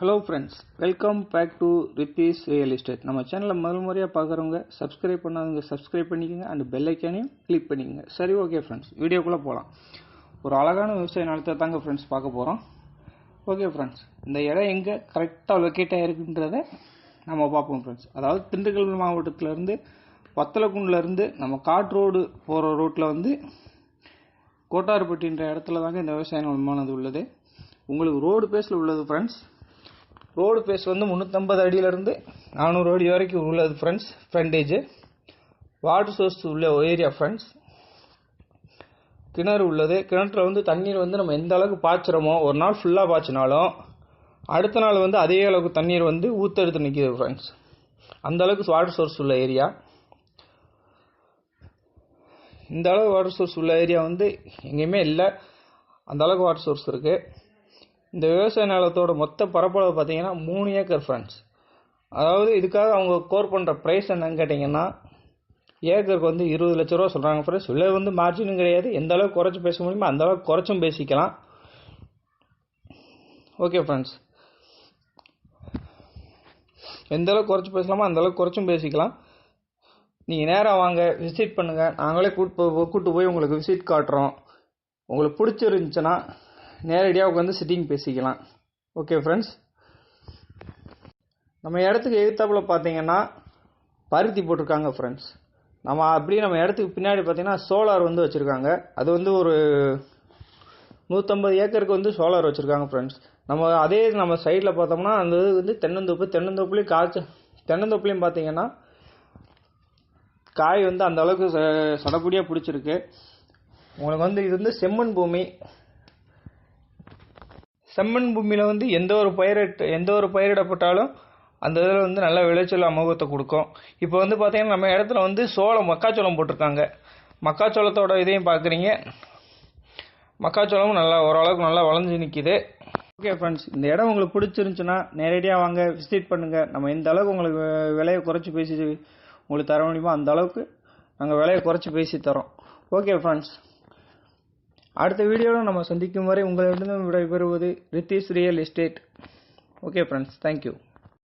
Hello friends welcome back to Rithis real estate நம்ம சேனலில் முதல் முறையாக பார்க்குறவங்க சப்ஸ்கிரைப் பண்ணாதவங்க சப்ஸ்கிரைப் பண்ணிக்கோங்க. அண்ட் பெல் ஐக்கானையும் கிளிக் பண்ணிக்கோங்க. சரி ஓகே ஃப்ரெண்ட்ஸ் வீடியோக்குள்ளே போகலாம் ஒரு அழகான விவசாய நிலத்தை தாங்க ஃப்ரெண்ட்ஸ் பார்க்க போகிறோம் ஓகே ஃப்ரெண்ட்ஸ் இந்த இடம் எங்கே கரெக்டாக லொக்கேட் ஆகிருக்குன்றத நம்ம பார்ப்போம் ஃப்ரெண்ட்ஸ் அதாவது திண்டுக்கல் மாவட்டத்திலேருந்து வத்தலக்குண்டிலேருந்து நம்ம காட் ரோடு போகிற ரோட்டில் வந்து கோட்டார்பட்டின்ற இடத்துல தாங்க இந்த விவசாய நிலமானது உள்ளது. உங்களுக்கு ரோடு பேஸில் உள்ளது ஃப்ரெண்ட்ஸ் ரோடு பேஸ் வந்து முந்நூற்றம்பது அடியிலேருந்து நானூறு அடி வரைக்கும் உள்ளது ஃப்ரெண்ட்ஸ் ஃப்ரண்டேஜு வாட்டர் சோர்ஸ் உள்ள ஏரியா ஃப்ரெண்ட்ஸ் கிணறு உள்ளது. கிணற்றுல வந்து தண்ணீர் வந்து நம்ம எந்த அளவுக்கு பாய்ச்சுறோமோ ஒரு நாள் ஃபுல்லாக பாய்ச்சினாலும் அடுத்த நாள் வந்து அதே அளவுக்கு தண்ணீர் வந்து ஊத்தெடுத்து நிற்கிது ஃப்ரெண்ட்ஸ் அந்த அளவுக்கு வாட்டர் சோர்ஸ் உள்ள ஏரியா இந்த அளவு வாட்டர் சோர்ஸ் உள்ள ஏரியா வந்து எங்கேயுமே இல்லை. அந்த அளவுக்கு வாட்டர் சோர்ஸ் இருக்குது இந்த விவசாய நிலத்தோட மொத்த பரப்பளவு பார்த்தீங்கன்னா மூணு ஏக்கர் ஃப்ரெண்ட்ஸ் அதாவது இதுக்காக அவங்க கோர் பண்ணுற ப்ரைஸ் என்னன்னு கேட்டிங்கன்னா ஏக்கருக்கு வந்து இருபது லட்ச ரூபா சொல்கிறாங்க ஃப்ரெண்ட்ஸ் இல்லை வந்து மார்ஜினும் கிடையாது. எந்த அளவுக்கு குறைச்சி பேச முடியுமோ அந்த அளவுக்கு குறைச்சும் பேசிக்கலாம். ஓகே ஃப்ரெண்ட்ஸ் எந்த அளவுக்கு குறைச்சி பேசலாமோ அந்த அளவுக்கு குறைச்சும் பேசிக்கலாம். நீங்கள் நேராக வாங்க விசிட் பண்ணுங்கள் நாங்களே கூட்டு கூப்பிட்டு போய் உங்களுக்கு விசிட் காட்டுறோம். உங்களுக்கு பிடிச்சிருந்துச்சுன்னா நேரடியாக உட்காந்து சிட்டிங் பேசிக்கலாம். ஓகே ஃப்ரெண்ட்ஸ் நம்ம இடத்துக்கு எழுத்தாப்பில் பார்த்தீங்கன்னா பருத்தி போட்டிருக்காங்க ஃப்ரெண்ட்ஸ் நம்ம அப்படியே நம்ம இடத்துக்கு பின்னாடி பார்த்தீங்கன்னா சோலார் வந்து வச்சுருக்காங்க. அது வந்து ஒரு நூற்றம்பது ஏக்கருக்கு வந்து சோலார் வச்சுருக்காங்க ஃப்ரெண்ட்ஸ் நம்ம அதே நம்ம சைடில் பார்த்தோம்னா அந்த இது வந்து தென்னந்தோப்பு தென்னந்தோப்புலேயும் காய்ச்ச தென்னந்தோப்புலேயும் பார்த்தீங்கன்னா காய் வந்து அந்த அளவுக்கு சடக்கூடியாக பிடிச்சிருக்கு. உங்களுக்கு வந்து இது வந்து செம்மண் பூமி. செம்மண் பூமியில் வந்து எந்த ஒரு பயிரிட்டு எந்த ஒரு பயிரிடப்பட்டாலும் அந்த இதில் வந்து நல்ல விளைச்சல் அமோகத்தை கொடுக்கும். இப்போ வந்து பார்த்தீங்கன்னா நம்ம இடத்துல வந்து சோளம் மக்காச்சோளம் போட்டிருக்காங்க. மக்காச்சோளத்தோட இதையும் பார்க்குறீங்க மக்காச்சோளமும் நல்லா ஓரளவுக்கு நல்லா வளைஞ்சு நிற்கிது ஓகே ஃப்ரெண்ட்ஸ் இந்த இடம் உங்களுக்கு பிடிச்சிருந்துச்சுன்னா நேரடியாக வாங்க விசிட் பண்ணுங்கள் நம்ம எந்த அளவுக்கு உங்களுக்கு விலையை குறைச்சி பேசி உங்களுக்கு தர முடியுமோ அந்த அளவுக்கு நாங்கள் விலையை குறைச்சி பேசி தரோம் ஓகே ஃப்ரெண்ட்ஸ் அடுத்த வீடியோவில் நம்ம சந்திக்கும் வரை உங்களிடம் விடைபெறுவது Rithis real estate. Okay friends thank you